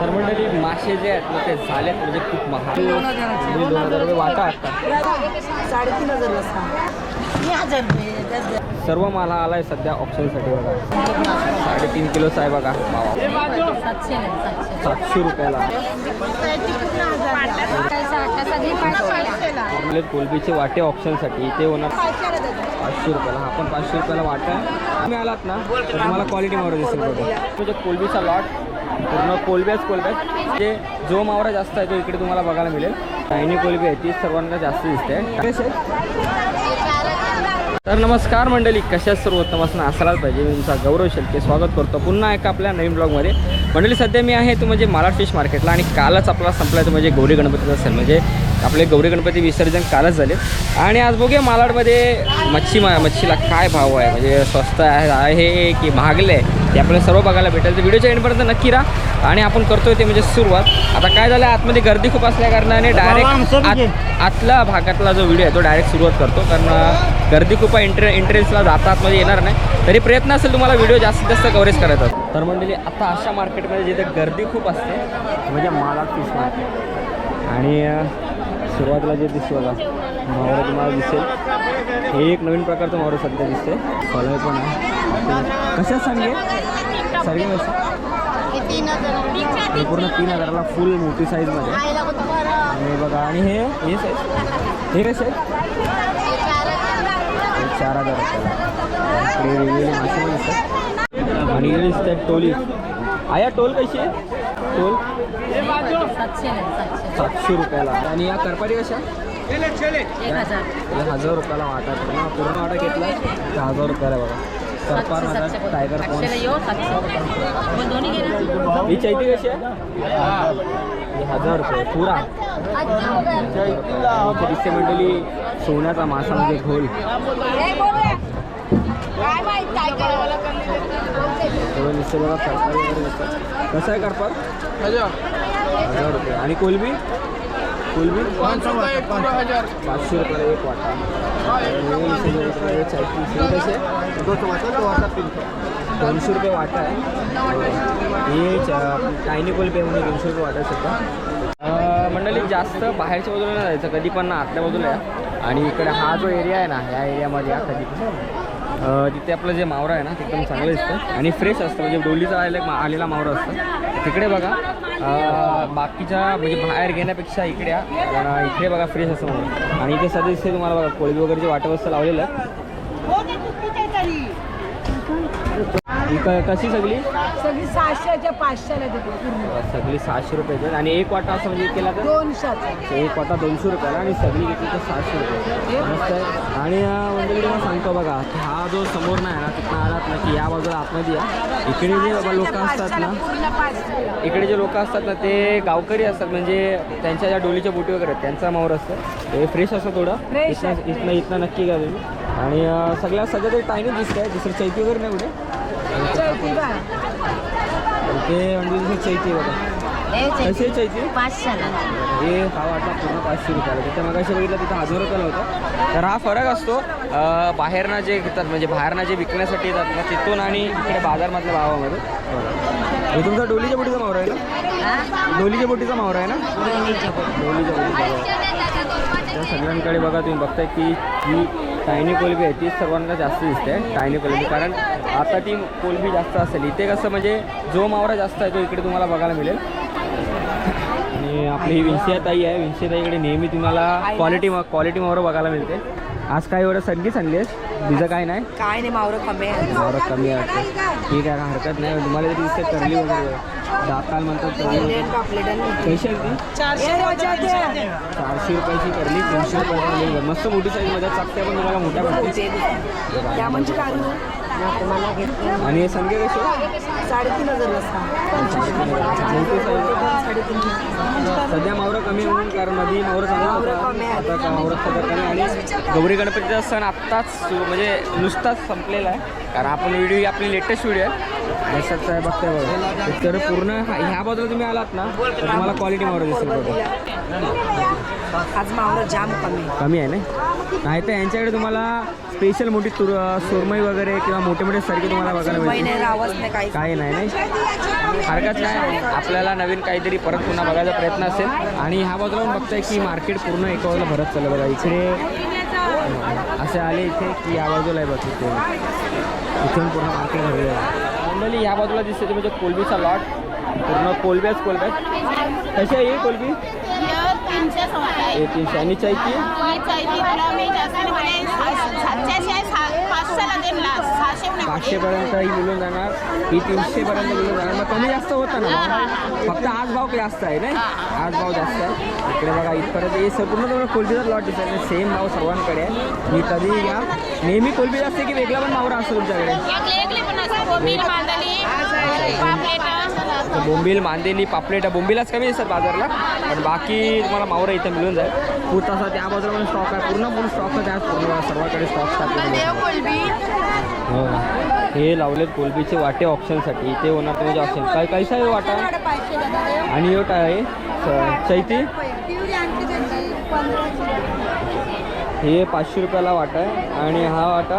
तर मंडळी मासे जे आहेत ना ते झालेत म्हणजे खूप महाग. दोन हजार रुपये वाटा असतात साडेतीन हजार सर्व माल हा आलाय सध्या ऑप्शनसाठी बघा. साडेतीन किलोचा आहे बघा. सातशे रुपयाला. कोलबीचे वाटे ऑप्शनसाठी इथे होणार. पाचशे रुपयाला. हा पण पाचशे रुपयाला वाटा आहे. तुम्ही आलात ना तर तुम्हाला क्वालिटी मावरा दिसेल म्हणजे कोलबीचा लॉट पूर्ण कोलब्याच कोलब्याच म्हणजे जो मावरा जास्त आहे तो इकडे तुम्हाला बघायला मिळेल. चायनी कोलबी आहे ती सर्वांना जास्त दिसते. तर नमस्कार मंडळी कशा सर्वोत्तम असणं असायलाच पाहिजे. मी तुमचा गौरव शेलके स्वागत करतो पुन्हा एका आपल्या नवीन ब्लॉगमध्ये मंडळी सध्या मी आहे तो म्हणजे मालाड फिश मार्केटला आणि कालच आपला संपला तो म्हणजे गौरी गणपतीचा सण. म्हणजे आपले गौरी गणपती विसर्जन कालच झाले. आणि आज बघूया मालाडमध्ये मच्छी मा मच्छीला काय भाव आहे? म्हणजे स्वस्त आहे की महागले? आहे ते आपल्याला सर्व बघायला भेटेल. तर व्हिडिओच्या एंडपर्यंत नक्की राहा. आणि आपण करतोय ते म्हणजे सुरुवात. आता काय झालं आतमध्ये गर्दी खूप असल्या कारणाने डायरेक्ट आत आतला भागातला जो व्हिडिओ आहे तो डायरेक्ट सुरुवात करतो. कारण गर्दी खूप आहे एंट्रे एंट्रन्सला जाता आतमध्ये येणार नाही. तरी प्रयत्न असेल तुम्हाला व्हिडिओ जास्तीत जास्त कव्हरेज करायचा. तर मंडळी आता अशा मार्केटमध्ये जिथे गर्दी खूप असते म्हणजे माला फिश मार्केट आणि सुरुवातीला जे दिसतो बघा मावरा तुम्हाला दिसेल. हे एक नवीन प्रकारचं मावरा सध्या दिसते फळं पण आहे. कशा सांगे? सर्गे कसं हे पूर्ण तीन हजाराला फुल मोठी साईजमध्ये आणि बघा आणि हे हे साईज हे कसे चार हजार रुपयाला वेगवेगळे मासे पण दिसतात. आणि दिसतात टोली. आया टोल कशी आहे? टोल? सातशे नाही सातशे. सातशे रुपयाला. आणि या करपारी कशा? एक हजार. हजार रुपयाला वाटा पूर्ण पूर्ण वाटा घेतला तर हजार रुपयाला बघा. करपार हजार टायगर ही चैती कशी आहे? हजार रुपये. पुरा. दिसते मंडळी सोन्याचा मासा म्हणजे घोल. कसं आहे करपार? हजार रुपये. आणि कोलबी? कोलबी? पाचशे रुपयाला एक वाटा. दोनशे रुपये. वाटा आहे. हे चायनी कोलबी आहे म्हणजे दोनशे रुपये वाटा आहे सध्या मंडळी जास्त बाहेरच्या बाजूला नाही जायचं. कधी पण ना आतल्या बाजूला या. आणि इकडे हा जो एरिया आहे ना या एरियामध्ये या कधी पण. अ, तिथे आपलं जे मावरा आहे ना ते एकदम चांगलं दिसतं. आणि फ्रेश असतं. म्हणजे डोलीचा आलेला मावरा असतं. तिकडे बघा. बाकीच्या म्हणजे बाहेर घेण्यापेक्षा इकडे कारण इकडे बघा फ्रेश असं म्हणून. आणि इथे सध्या दिसते तुम्हाला बघा कोळी वगैरे जे वाटवस्त लावलेलं ही क- कशी सगळी? सगळी सहाशेच्या पाचशेला देतो. पूर्ण सगळी सहाशे रुपयाची आहेत आणि एक वाटा असं म्हणजे केला तर? दोनशेचा. एक वाटा दोनशे रुपयाला आणि सगळी घेतली तर सहाशे रुपये मस्त आहे. आणि अं, म्हणजे मी तुम्हाला सांगतो बघा की हा जो समोर नाही ना तिथं आलात ना की या बाजूला आतमध्ये या इकडे जे लोक असतात ना पूर्ण पाचशेला. इकडे जे लोक असतात ना ते गावकरी असतात. म्हणजे त्यांच्या ज्या डोलीच्या बोटी वगैरे आहेत त्यांचा मावर असतं. ते फ्रेश असतं थोडं. Fresh इथनं इथनं इथनं नक्की घ्या तुम्ही आणि अं, सगळ्या सध्या तरी टायनीच दिसत आहे. दुसरं चैती वगैरे नाही कुठे. ते म्हणजे चैती बघा. आहे चैती? पाचशेला हे हा वाटा पूर्ण पाचशे रुपयाला. तिथे मगाशी बघितलं तिथं हजार रुपयाला होता तर हा फरक असतो बाहेरनं जे घेतात म्हणजे बाहेरनं जे विकण्यासाठी येतात ना तिथून आणि इकडे बाजारमधल्या भावामध्ये. हे तुमचा डोलीच्या बोटीचा मावरा आहे ना? डोलीच्या बोटीचा मावरा आहे ना? डोलीच्या बोटीचा त्या सगळ्यांकडे बघा तुम्ही बघताय की ही टायनी कोलबी आहे ती सर्वांना जास्त दिसते टायनी कोलबी. कारण आता ती कोलबी जास्त असेल. इथे कसं म्हणजे जो मावरा जास्त आहे तो इकडे तुम्हाला बघायला मिळेल. आणि आपली ही विंशियाताई आहे. विंशियाताईकडे नेहमी तुम्हाला क्वालिटी क्वालिटी मावरं बघायला मिळते. आज काय एवढं संधी सांगली आहेस? तुझं काय नाही? काय नाही मावरं कमी आहे. मावरं कमी आहे. ठीक आहे हरकत नाही. तुम्हाला तरी दिसते करली वगैरे दाताल म्हणतात ती? चारशे रुपयाची करली तीनशे रुपयाची मस्त मोठी साईजमध्ये चकत्या पण तुम्हाला मोठ्या त्या म्हणजे आणि संगे कसे? साडेतीन हजार सध्या मावरं कमी म्हणून कारण नदी मावरं चांगला होता. आता का मावरं सध्या कमी आणि गौरी गणपतीचा सण आत्ताच म्हणजे नुसताच संपलेला आहे. कारण आपण व्हिडिओ आपली लेटेस्ट व्हिडिओ आहे. देशाचं आहे बघताय बघा. तर पूर्ण हा- ह्या बाजूला तुम्ही आलात ना तर तुम्हाला क्वालिटी मावरं दिसेल बघा. आज मावरं जाम कमी. कमी आहे ना? नाही तर यांच्याकडे तुम्हाला स्पेशल मोठी तुर सुरमई वगैरे किंवा मोठे मोठे सारखे तुम्हाला बघायला मिळतील काही नाही. नाही हरकत नाही. आपल्याला नवीन काहीतरी परत पुन्हा बघायचा प्रयत्न असेल. आणि ह्या बाजूला बघताय की मार्केट पूर्ण एका बाजूला भरत चाललं बघा. इकडे असे आले इथे की या बाजूला आहे बघ इथे. इथून पूर्ण मार्केट भरलेलं आहे. मंडळी या बाजूला दिसते म्हणजे कोलबीचा लॉट पूर्ण कोलब्याच कोलब्याच. कशी आहे कोलबी? तीनशे हे तीनशे. आणि चायची पाचशेपर्यंत ही मिळून जाणार. ही तीनशेपर्यंत मिळून जाणार. मग कमी जास्त होतं ना? फक्त आज भाव जास्त आहे नाही? आज भाव जास्त आहे. इकडे बघा इथपर्यंत हे संपूर्ण तुम्हाला कोलबीचाच लॉट दिसत नाही सेम भाव सर्वांकडे आहे. मी कधी घ्या नेहमी कोलबी असते की वेगळा पण मावरा असतो तुमच्याकडे? बोंबील मांदेली पापलेट बोंबीलाच कमी असतात बाजारला. पण बाकी तुम्हाला मावरा इथं मिळून जाईल. खूप तसा त्या बाजूला पण स्टॉक आहे. पूर्ण पूर्ण स्टॉक आहे. त्या पूर्ण सर्वांकडे स्टॉक हो हे. लावलेत कोलबीचे वाटे ऑप्शनसाठी इथे होणार ते म्हणजे ऑप्शन काय कैसा आहे वाटा? आणि हे काय आहे? च- चैती? हे पाचशे रुपयाला वाटा आहे. आणि हा वाटा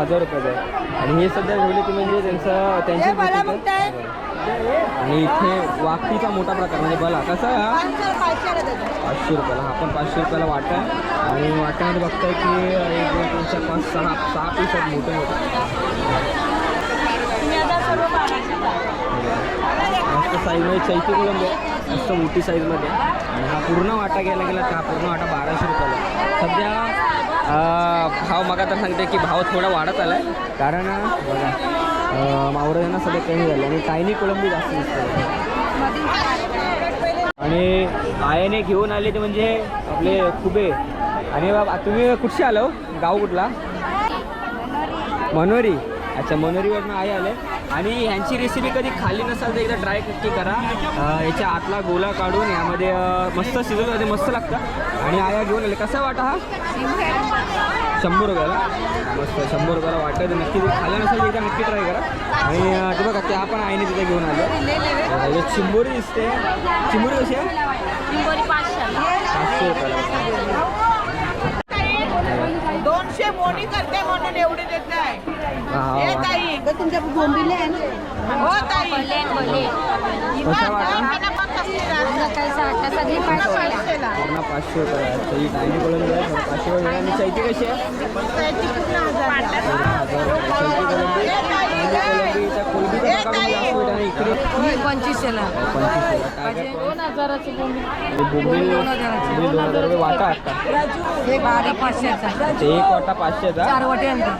हजार रुपयाचा आहे. आणि हे सध्या ठेवले ते म्हणजे त्यांचं त्यांची आणि इथे वाकटीचा मोठा प्रकार म्हणजे बला कसा आहे हा? पाचशे रुपयाला हा पण पाचशे रुपयाला वाटा आहे. आणि वाट्यामध्ये बघताय की एक दोन तीन चार पाच सहा सहा पीस आहेत मोठे मोठे. मस्त साईजमध्ये चैती कोलंब मस्त मोठी साईजमध्ये आणि हा पूर्ण वाटा घ्यायला गेला तर हा पूर्ण वाटा बाराशे रुपयाला सध्या भाव मगा तर सांगते की भाव थोडा वाढत आला आहे कारण बघा अं, मावरांना सध्या कमी झालं आणि टायनी कोळंबी जास्त दिसतात आणि आयाने घेऊन आले ते म्हणजे आपले खुबे. आणि बाबा तुम्ही कुठशी आलो हो? गाव कुठला? मनोरी. अच्छा मनोरीवरनं आई आले. आणि ह्यांची रेसिपी कधी खाल्ली नसाल तर एकदा ट्राय नक्की करा. याच्या आतला गोला काढून यामध्ये मस्त शिजवलं मस्त लागतं. आणि आया घेऊन आले. कसा वाटा हा? शंभर रुपयाला मस्त शंभर रुपयाला वाटतं तर नक्की खाल्लं नसेल तर एकदा नक्की ट्राय करा. आणि ते बघा त्या पण आईने तिथे घेऊन आलं. चिंबोरी दिसते. चिंबोरी कशी आहे? पाचशे. रुपयाला. दोनशे मोडी करते म्हणून एवढे देत नाही. ताई. तुमच्या बोंबिले आहे ना? हो ताई. वाटा पूर्ण पाचशे रुपये आहे. तर ही टायनी कोलंबी आहे तर पाचशे रुपये आहे. आणि चैती कशी आहे हजार रुपये. चैती कोलंबी टायनी कोलंबीच्या कोलंबीचा प्रकार पण जास्त होईल आणि इकडे पंचवीसशेला पंचवीस काय काय दोन हजाराची बोंबी आणि बोंबील बोंबील दोन हजार रुपये वाटा असतात एक बारा पाचशेचा ते एक वाटा पाचशेचा चार वाटे आणतो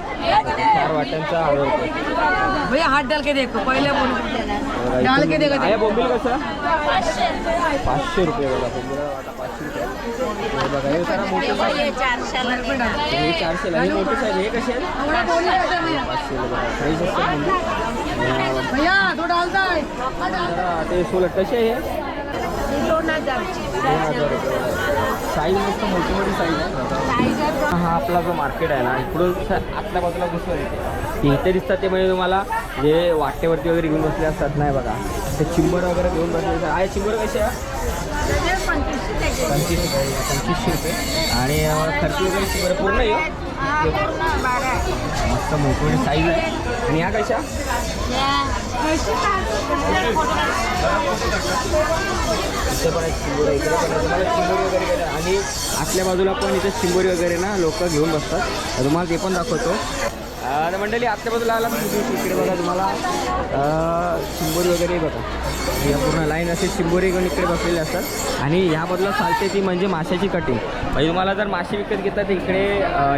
चार वाट्यांचा हजार रुपये भैया हाथ डाल के देखो पहले बोल डाल के कसं पाचशे रुपये बघा बोंबीला पाचशे रुपये। हे बघा हे। जरा मोठे साईज हे? चारशेला हे मोठे साईज हे कसे पाचशेला बघा फ्रेश असतात बोंबील. भैया तो डालता है जरा ते सोलट कसे आहे हे? दोन हजार साईज मस्त मोठी मोठी साईज आहे हा आपला जो मार्केट आहे ना इकडून आतल्या बाजूला घुसवर येते इथे दिसतात ते म्हणजे तुम्हाला जे वाटेवरती वगैरे घेऊन बसले असतात नाही बघा. ते चिंबर वगैरे घेऊन बसले आहे चिंबर कसे आहे? पंचवीस रुपये पंचवीसशे रुपये. आणि खर्ची वगैरे चिंबर पूर्ण आहे हो. मस्त मोकळी साईज आणि ह्या कशा? इथे पण आहेत चिंबोरी इकडे पण तुम्हाला चिंबोरी वगैरे आणि आतल्या बाजूला पण इथे चिंबोरी वगैरे ना लोक घेऊन बसतात. तुम्हाला ते पण दाखवतो. तर मंडळी आतल्या बाजूला आला इकडे बघा तुम्हाला. अं, चिंबोरी वगैरे बघा. या पूर्ण लाईन असे चिंबोरी घेऊन इकडे बसलेले असतात. आणि ह्या बाजूला चालते ती म्हणजे माशाची कटिंग म्हणजे तुम्हाला जर मासे विकत घेतात तर इकडे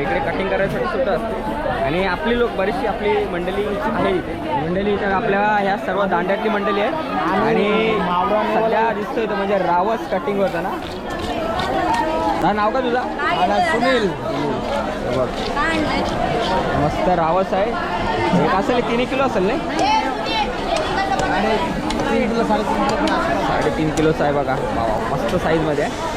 इकडे कटिंग करायसाठी सुद्धा असते. आणि आपली लोक बरीचशी आपली मंडळी आहे मंडळी इथं आपल्या ह्या सर्व दांड्यातली मंडळी आहे आणि सध्या दिसतोय इथं म्हणजे रावस कटिंग होतं ना? हा नाव का तुझा? सुनील. बघ. मस्त रावस आहे. एक असेल तीन किलो असेल नाही. साडेतीन किलोचं आहे बघा मस्त साईजमध्ये आहे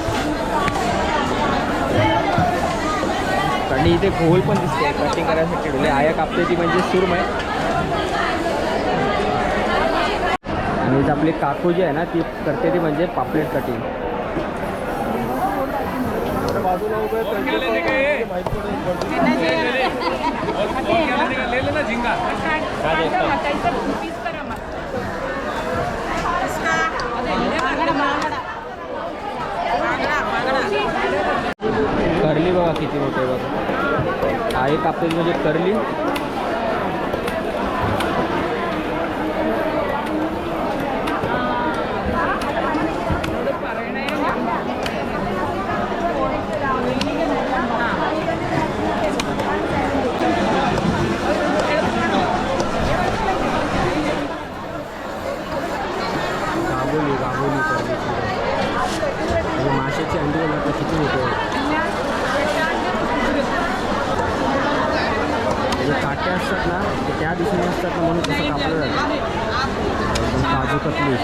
आणि इथे घोल पण दिसते कटिंग करायसाठी ठेवले आया कापते ती म्हणजे सुरम आहे आणि इथं आपली काकू जी आहे ना ती करते ती म्हणजे पापलेट कटिंग करली बघा किती मोठे बघा. आहे कापतेल म्हणजे करली. गांगोली गांगोली करली माशाची अंडी किती मोठे आहेत. जे काटे असतात ना ते त्या दिशेने असतात ना म्हणून तसं कापलं जातं एकदम काजू कतली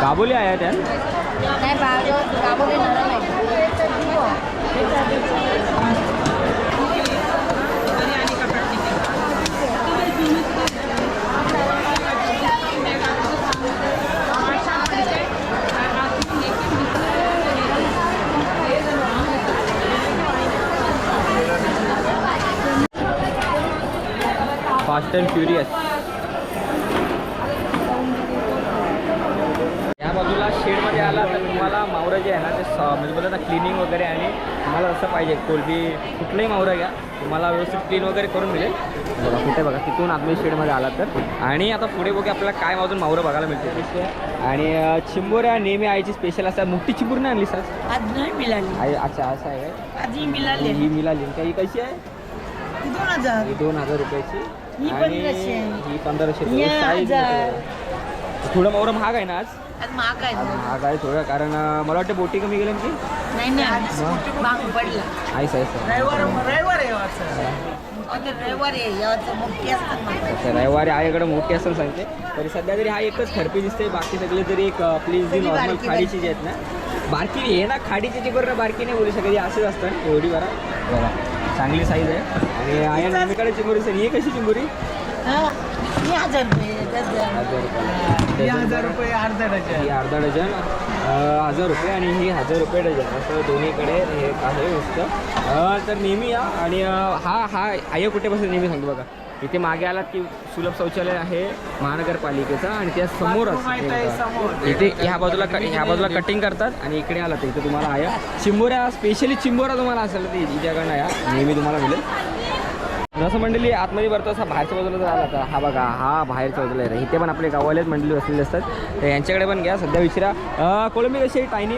गाबोली आहे त्या नाही बाजू गाबोली नरम फास्ट अँड फ्युरियस या बाजूला शेडमध्ये आला तर तुम्हाला मावरं जे आहे ना ते म्हणजे बोलतात ना क्लिनिंग वगैरे आणि तुम्हाला जसं पाहिजे. कोलबी कुठलंही मावरं घ्या. तुम्हाला व्यवस्थित क्लीन वगैरे करून मिळेल. बघा कुठे बघा तिथून आतमध्ये शेडमध्ये आला तर. आणि आता पुढे बघूया आपल्याला काय मावरून मावरं बघायला मिळते आणि अं, चिंबोऱ्या नेहमी आईची स्पेशल असतात. मोठी चिंबूर नाही आणली सर आज नाही मिळाली. आई अच्छा असं आहे आधी मिळाली. ही मिळाली. का ही कशी आहे? दोन हजार. ही दोन हजार रुपयाची. ही पंधराशे आहे. ही पंधराशे रुपये. हजार. थोडं मावरं महाग आहे ना आज? आज महाग आहे. आज ना. महाग आहे थोडं कारण अं, मला वाटतं बोटी कमी गेल्या की नाही नाही आज महाग पडला आईस आईस. रविवार रविवार आहे यावाचं आता रविवार आहे यावाचं मोठी असतात अच्छा रविवारी आईकडे मोठी असेल सांगते. तरी सध्या तरी हा एकच खडपी दिसते बाकी सगळे तरी एक आपली जी सगळी नॉर्मल बारकी खाडीची जी आहेत ना. बारकी हे ना खाडीची जी बरं बारकी नाही बोलू शकत ही असंच असतं एवढी बरा. बघा चांगली साईज आहे. नेहमीकडे चिंबोरी सर ही कशी चिंबोरी हा हजार रुपये डझन हजार रुपये. डझन रुपये अर्धा डझन. ही अर्धा डझन अं, हजार रुपये आणि ही हजार रुपये डझन. असं दोन्हीकडे हे आहे नुसतं. अं, तर नेहमी या आणि हा हा आय कुठे बसेल नेहमी सांगतो बघा. इथे मागे आलात की सुलभ शौचालय आहे महानगरपालिकेचा आणि त्या समोरच इथे ह्या बाजूला क- ह्या बाजूला कटिंग करतात आणि इकडे आलात इथे तुम्हाला आया. चिंबोऱ्या स्पेशली चिंबोरा तुम्हाला असेल हिच्याकडनं या नेहमी तुम्हाला मिळेल जसं मंडळी आतमध्ये भरतो असा बाहेरच्या बाजूला जर आला तर हा बघा हा बाहेरच्या बाजूला आहे. इथे पण आपले गावालेच मंडळी बसलेले असतात. तर यांच्याकडे पण घ्या सध्या विचारा. कोळंबी कशी आहे टायनी?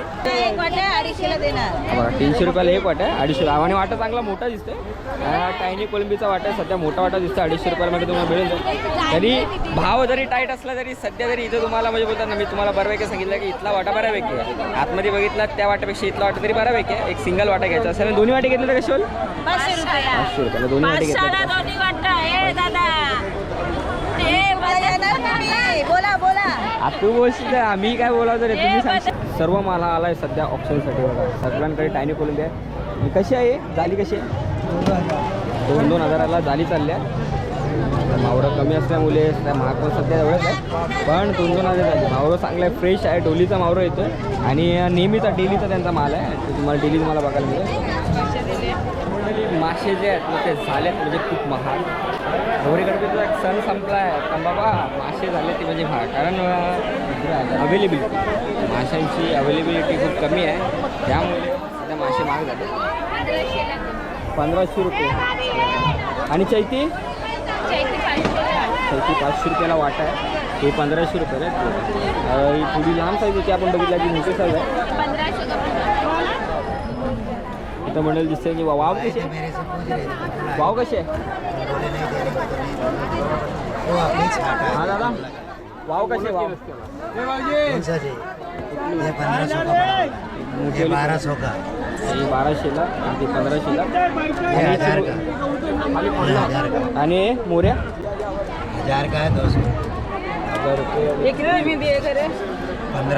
बघा तीनशे रुपयाला एक वाटा अडीचशे रुपये. आणि वाटा चांगला मोठा दिसतोय. टायनी कोलंबीचा वाटा सध्या मोठा वाटा दिसतो अडीचशे रुपयामध्ये तुम्हाला मिळेल. तरी भाव जरी टाईट असला तरी सध्या जरी इथं तुम्हाला म्हणजे बोलतात ना मी तुम्हाला बऱ्यापैकी सांगितलं की इथला वाटा बऱ्यापैकी आहे. आतमध्ये बघितला त्या वाट्यापेक्षा इथला वाटा तरी बऱ्यापैकी आहे. एक सिंगल वाटा घ्यायचा असेल. दोन्ही वाटे घेतले तर कसे होईल? पाचशे रुपयाला. दोन्ही वाटे घेतले तर. दोन्ही वाटतं हे दादा. बोला बोला. तू बोलशील मी काय बोलावं तर तुम्ही सांगशील सर्व माल आलाय सध्या ऑप्शनसाठी बघा. सगळ्यांकडे टायनी आहे. ही कशी आहे? जाली कशी आहे? दोन दोन हजाराला जाली चालल्या मावरं कमी असल्यामुळे त्या महाग पण सध्या एवढंच आहे. पण दोन दोन हजार झाली मावरं चांगलं आहे. फ्रेश आहे. डोलीचा मावरं येतो आणि नेहमीचा डेलीचा त्यांचा माल आहे. तुम्हाला डेली तुम्हाला बघायला मिळेल. मंडळी मासे जे आहेत ना ते झालेत म्हणजे खूप महाग. गौरी एक सण संपला आहे पण बाबा मासे झाले ते म्हणजे महाग. कारण अवेलेबिलिटी माशांची अवेलेबिलिटी खूप कमी आहे. त्यामुळे सध्या मासे महाग झाले पंधराशे रुपये. आणि चैती? चैती पाचशे रुपयाला वाटा आहे. हे पंधराशे रुपयाला आहे. थोडी लहान साईज होती आपण बघितली की मोठी साईज आहे. इथं मंडळ दिसते की वाव कशी आहे? वाव कशी आहे? हा दादा. वाव कसे वाव? मोठे बारह सौ का ही बाराशेला आणि ती पंधराशेला आणि हजार चिरू- का? ये हजार का? आणि मोऱ्या? हजार का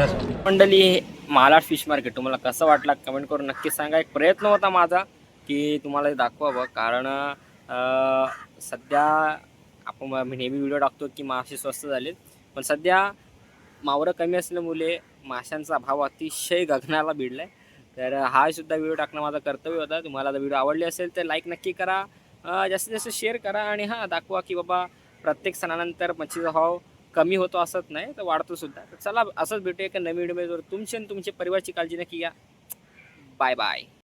सौ मंडळी मालाड फिश मार्केट. तुम्हाला कसं वाटलं कमेंट करून नक्की सांगा. एक प्रयत्न होता माझा की तुम्हाला हे दाखवावं कारण सध्या आपण मी नेहमी व्हिडिओ टाकतो की मासे स्वस्त झाले पण सध्या मावरं कमी असल्यामुळे माशांचा भाव अतिशय गगनाला भिडला आहे तर हा सुद्धा व्हिडिओ टाकणं माझं कर्तव्य होता. तुम्हाला जर व्हिडिओ आवडली असेल तर लाईक नक्की करा. जास्तीत जास्त शेअर करा आणि हां दाखवा की बाबा प्रत्येक सणानंतर मच्छीचा भाव कमी होतो असंच नाही तर वाढतो सुद्धा. तर चला असंच भेटूया एका नवीन व्हिडिओमध्ये तुमची आणि तुमच्या परिवारची काळजी नक्की घ्या. Bye bye